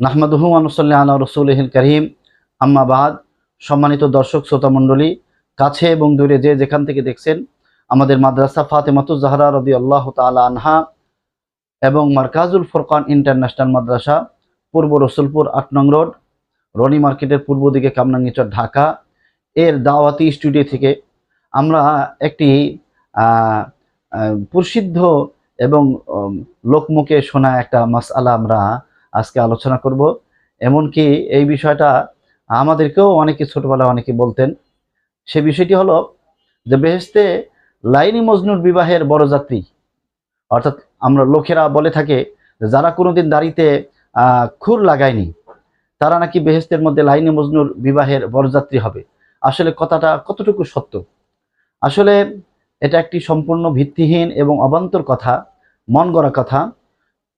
নাহমাদুহু আনুসল্লাহ আল্লাহ রসুলহিল করিম। আম্মাবাদ সম্মানিত দর্শক, শ্রোতা মণ্ডলী, কাছে এবং দূরে যে যেখান থেকে দেখছেন, আমাদের মাদ্রাসা ফাতেমাতুজ জাহরা রদি আল্লাহ তালা আনহা এবং মার্কাজুল ফোরকান ইন্টারন্যাশনাল মাদ্রাসা, পূর্ব রসুলপুর আট নং রোড, রনি মার্কেটের পূর্ব দিকে কামরাঙ্গিচর, ঢাকা। এর দাওয়াতি স্টুডিও থেকে আমরা একটি প্রসিদ্ধ এবং লোকমুখে শোনা একটা মাসআলা আমরা আজকে আলোচনা করব। এমনকি এই বিষয়টা আমাদেরকেও অনেকে ছোটবেলায় অনেকে বলতেন। সে বিষয়টি হলো যে বেহেস্তে লাইনি মজনুর বিবাহের বড়যাত্রী অর্থাৎ আমরা লোকেরা বলে থাকে যারা কোনোদিন দাড়িতে খুর লাগায়নি, তারা নাকি বেহেস্তের মধ্যে লাইনি মজনুর বিবাহের বরযাত্রী হবে। আসলে কথাটা কতটুকু সত্য? আসলে এটা একটি সম্পূর্ণ ভিত্তিহীন এবং অবান্তর কথা, মন গড়া কথা।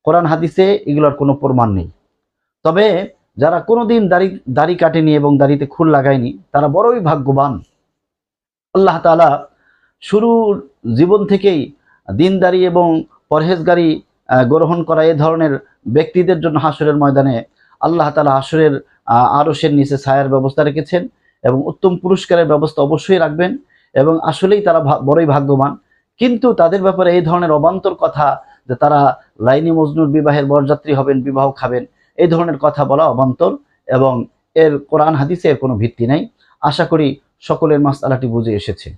কোরআন হাদিসে এগুলোর কোনো প্রমাণ নেই। তবে যারা কোনোদিন দাড়ি দাড়ি কাটেনি এবং দাড়িতে খুল লাগায়নি তারা বড়ই ভাগ্যবান। আল্লাহ তাআলা শুরু জীবন থেকেই দিনদারি এবং পরহেজগারি গ্রহণ করা এ ধরনের ব্যক্তিদের জন্য হাসরের ময়দানে আল্লাহ তালা হাসরের আহ, আরশের নিচে ছায়ার ব্যবস্থা রেখেছেন এবং উত্তম পুরস্কারের ব্যবস্থা অবশ্যই রাখবেন এবং আসলেই তারা বড়ই ভাগ্যবান। কিন্তু তাদের ব্যাপারে এই ধরনের অবান্তর কথা যে তারা লাইনি মজনুর বিবাহের বরযাত্রী হবেন, বিবাহ খাবেন, এই ধরনের কথা বলা অবান্তর এবং এর কোরআন হাদিসে এর কোনো ভিত্তি নাই। আশা করি সকলের মাস আলাটি বুঝে এসেছে।